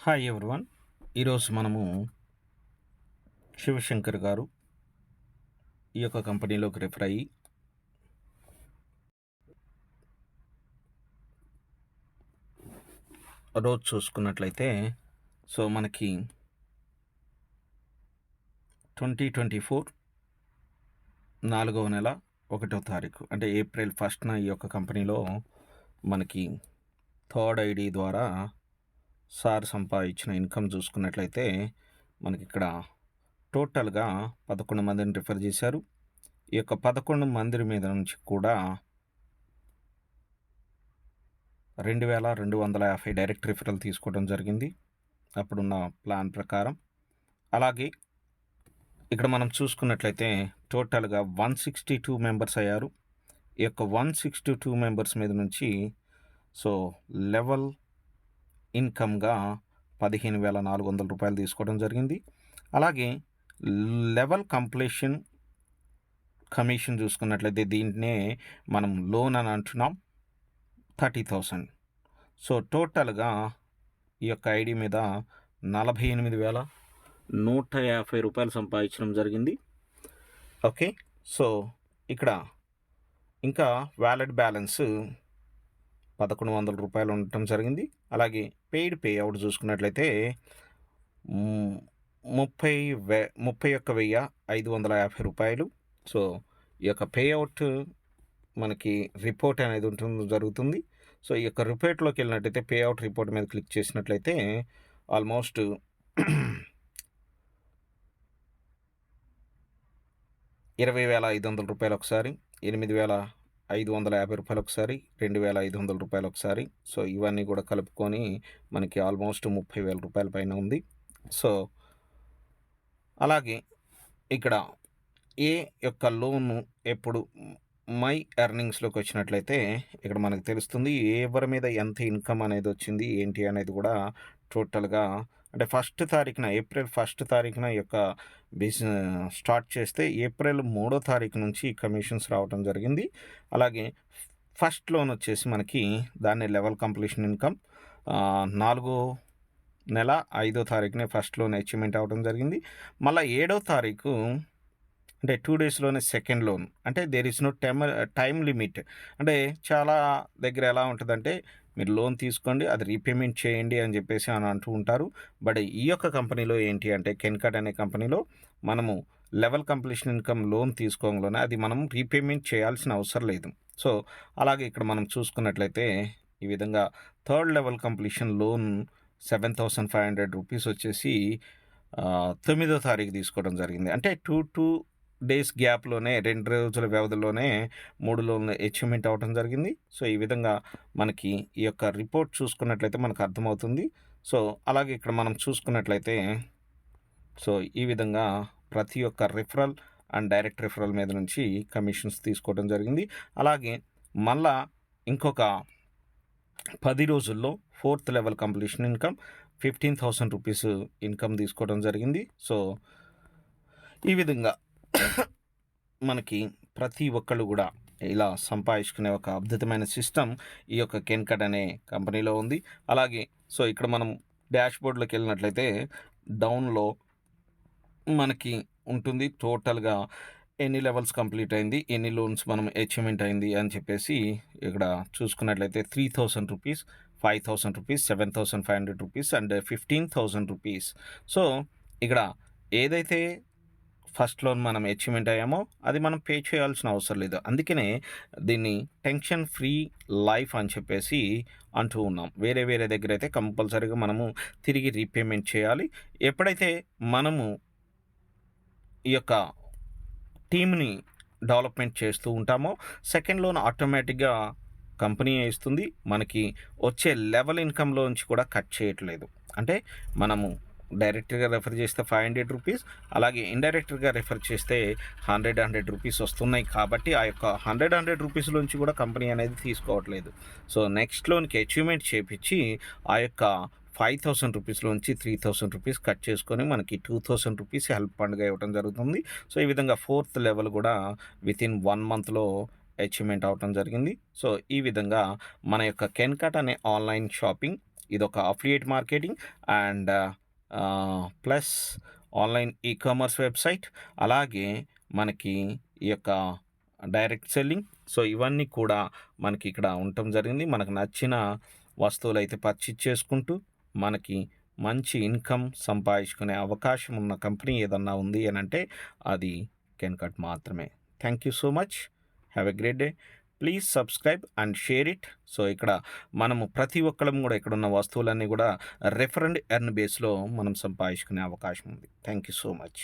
Hi everyone ఈరోజు మనము శివశంకర్ గారు ఈ యొక్క కంపెనీలోకి రిఫర్ అయ్యి రోజు చూసుకున్నట్లయితే సో మనకి ట్వంటీ ట్వంటీ ఫోర్ నాలుగవ నెల ఒకటో తారీఖు అంటే ఏప్రిల్ ఫస్ట్న ఈ యొక్క కంపెనీలో మనకి థర్డ్ ఐడి ద్వారా సార్ సంపాదించిన ఇన్కమ్ చూసుకున్నట్లయితే మనకి ఇక్కడ టోటల్గా పదకొండు మందిని రిఫర్ చేశారు. ఈ యొక్క పదకొండు మంది మీద నుంచి కూడా రెండు వేల రెండు వందల యాభై డైరెక్ట్ రిఫరల్ తీసుకోవడం జరిగింది. అప్పుడున్న ప్లాన్ ప్రకారం. అలాగే ఇక్కడ మనం చూసుకున్నట్లయితే టోటల్గా వన్ సిక్స్టీ టూ మెంబర్స్ అయ్యారు. ఈ యొక్క వన్ సిక్స్టీ టూ మెంబర్స్ మీద నుంచి సో లెవెల్ ఇన్కమ్గా పదిహేను వేల నాలుగు వందల రూపాయలు తీసుకోవడం జరిగింది. అలాగే లెవెల్ కంప్లీషన్ కమిషన్ చూసుకున్నట్లయితే దీంట్నే మనం లోన్ అని అంటున్నాం థర్టీ థౌసండ్. సో టోటల్గా ఈ యొక్క ఐడి మీద నలభై ఎనిమిది వేల నూట యాభై రూపాయలు సంపాదించడం జరిగింది. ఓకే? సో ఇక్కడ ఇంకా వ్యాలెట్ బ్యాలెన్స్ పదకొండు వందల రూపాయలు ఉండటం జరిగింది. అలాగే పెయిడ్ పే అవుట్ చూసుకున్నట్లయితే ముప్పై వే ముప్పై ఒక్క వెయ్యి ఐదు వందల యాభై రూపాయలు. సో ఈ యొక్క పే అవుట్ మనకి రిపోర్ట్ అనేది ఉంటుంది జరుగుతుంది. సో ఈ యొక్క రిపోర్ట్లోకి వెళ్ళినట్టయితే పే అవుట్ రిపోర్ట్ మీద క్లిక్ చేసినట్లయితే ఆల్మోస్ట్ ఇరవై వేల ఐదు వందల రూపాయలు ఒకసారి ఎనిమిది వేల ఐదు వందల యాభై రూపాయలు ఒకసారి రెండు వేల ఐదు వందల రూపాయలు ఒకసారి సో ఇవన్నీ కూడా కలుపుకొని మనకి ఆల్మోస్ట్ ముప్పై వేల రూపాయల పైన ఉంది. సో అలాగే ఇక్కడ ఏ యొక్క లోను ఎప్పుడు మై ఎర్నింగ్స్లోకి వచ్చినట్లయితే ఇక్కడ మనకు తెలుస్తుంది ఎవరి మీద ఎంత ఇన్కమ్ అనేది వచ్చింది ఏంటి అనేది కూడా టోటల్గా అంటే ఫస్ట్ తారీఖున ఏప్రిల్ ఫస్ట్ తారీఖున ఈ యొక్క బిజినెస్ స్టార్ట్ చేస్తే ఏప్రిల్ మూడో తారీఖు నుంచి కమిషన్స్ రావడం జరిగింది. అలాగే ఫస్ట్ లోన్ వచ్చేసి మనకి దాన్ని లెవెల్ కంప్లీషన్ ఇన్కమ్ నాలుగో నెల ఐదో తారీఖునే ఫస్ట్ లోన్ అచీవ్మెంట్ అవ్వడం జరిగింది. మళ్ళీ ఏడో తారీఖు అంటే టూ డేస్లోనే సెకండ్ లోన్. అంటే there is no time time limit. అంటే చాలా దగ్గర ఎలా ఉంటుందంటే మీరు లోన్ తీసుకోండి అది రీపేమెంట్ చేయండి అని చెప్పేసి అని అంటూ ఉంటారు. బట్ ఈ యొక్క కంపెనీలో ఏంటి అంటే కెన్కట్ అనే కంపెనీలో మనము లెవెల్ కంప్లీషన్ ఇన్కమ్ లోన్ తీసుకోగానే అది మనం రీపేమెంట్ చేయాల్సిన అవసరం లేదు. సో అలాగే ఇక్కడ మనం చూసుకున్నట్లయితే ఈ విధంగా third level completion loan seven thousand five hundred rupees వచ్చేసి తొమ్మిదో తారీఖు తీసుకోవడం జరిగింది. అంటే టూ టూ డేస్ గ్యాప్లోనే రెండు రోజుల వ్యవధిలోనే మూడు లోన్లు అచీవ్మెంట్ అవ్వడం జరిగింది. సో ఈ విధంగా మనకి ఈ యొక్క రిపోర్ట్ చూసుకున్నట్లయితే మనకు అర్థమవుతుంది. సో అలాగే ఇక్కడ మనం చూసుకున్నట్లయితే సో ఈ విధంగా ప్రతి ఒక్క రిఫరల్ అండ్ డైరెక్ట్ రిఫరల్ మీద నుంచి కమిషన్స్ తీసుకోవడం జరిగింది. అలాగే మళ్ళా ఇంకొక పది రోజుల్లో fourth level completion income fifteen thousand rupees income తీసుకోవడం జరిగింది. సో ఈ విధంగా మనకి ప్రతి ఒక్కళ్ళు కూడా ఇలా సంపాదించుకునే ఒక అద్భుతమైన సిస్టమ్ ఈ యొక్క కెన్కట్ అనే కంపెనీలో ఉంది. అలాగే సో ఇక్కడ మనం డాష్ బోర్డ్లోకి వెళ్ళినట్లయితే డౌన్లో మనకి ఉంటుంది. టోటల్గా ఎన్ని లెవెల్స్ కంప్లీట్ అయింది ఎన్ని లోన్స్ మనం అచీవ్మెంట్ అయింది అని చెప్పేసి ఇక్కడ చూసుకున్నట్లయితే three thousand rupees five thousand rupees seven thousand five hundred rupees and fifteen thousand rupees so ఇక్కడ ఏదైతే ఫస్ట్ లోన్ మనం అచీవ్మెంట్ అయ్యామో అది మనం పే చేయాల్సిన అవసరం లేదు. అందుకనే దీన్ని టెన్షన్ ఫ్రీ లైఫ్ అని చెప్పేసి అంటూ ఉన్నాం. వేరే వేరే దగ్గర అయితే కంపల్సరీగా మనము తిరిగి రీపేమెంట్ చేయాలి. ఎప్పుడైతే మనము ఈ యొక్క టీమ్ని డెవలప్మెంట్ చేస్తూ ఉంటామో సెకండ్ లోన్ ఆటోమేటిక్గా కంపెనీ ఇస్తుంది. మనకి వచ్చే లెవెల్ ఇన్కంలోంచి కూడా కట్ చేయట్లేదు. అంటే మనము డైరెక్ట్గా రెఫర్ చేస్తే ఫైవ్ హండ్రెడ్ రూపీస్ అలాగే ఇండైరెక్ట్గా రెఫర్ చేస్తే హండ్రెడ్ హండ్రెడ్ రూపీస్ వస్తున్నాయి కాబట్టి ఆ యొక్క హండ్రెడ్ హండ్రెడ్ రూపీస్లోంచి కూడా కంపెనీ అనేది తీసుకోవట్లేదు. సో నెక్స్ట్ లోన్కి అచీవ్మెంట్ చేపించి ఆ యొక్క ఫైవ్ థౌసండ్ రూపీస్లోంచి త్రీ థౌసండ్ రూపీస్ కట్ చేసుకొని మనకి టూ థౌసండ్ రూపీస్ హెల్ప్ ఫండ్గా ఇవ్వడం జరుగుతుంది. సో ఈ విధంగా ఫోర్త్ లెవెల్ కూడా విత్ ఇన్ వన్ మంత్లో అచీవ్మెంట్ అవటం జరిగింది. సో ఈ విధంగా మన యొక్క కెన్కట్ అనే ఆన్లైన్ షాపింగ్ ఇది ఒక affiliate marketing and plus online e commerce website అలాగే మనకి ఈ యొక్క డైరెక్ట్ సెల్లింగ్. సో ఇవన్నీ కూడా మనకి ఇక్కడ ఉండటం జరిగింది. మనకు నచ్చిన వస్తువులు అయితే పర్చేజ్ చేసుకుంటూ మనకి మంచి ఇన్కమ్ సంపాదించుకునే అవకాశం ఉన్న కంపెనీ ఏదన్నా ఉంది అని అంటే అది కెన్కట్ మాత్రమే. Thank you so much. Have a great day. Please subscribe and share it. So ఇక్కడ మనము ప్రతి ఒక్కరం కూడా ఇక్కడ ఉన్న వస్తువులన్నీ కూడా రెఫరెండ్ ఎర్న్ బేస్లో మనం సంపాదించుకునే అవకాశం ఉంది. Thank you so much.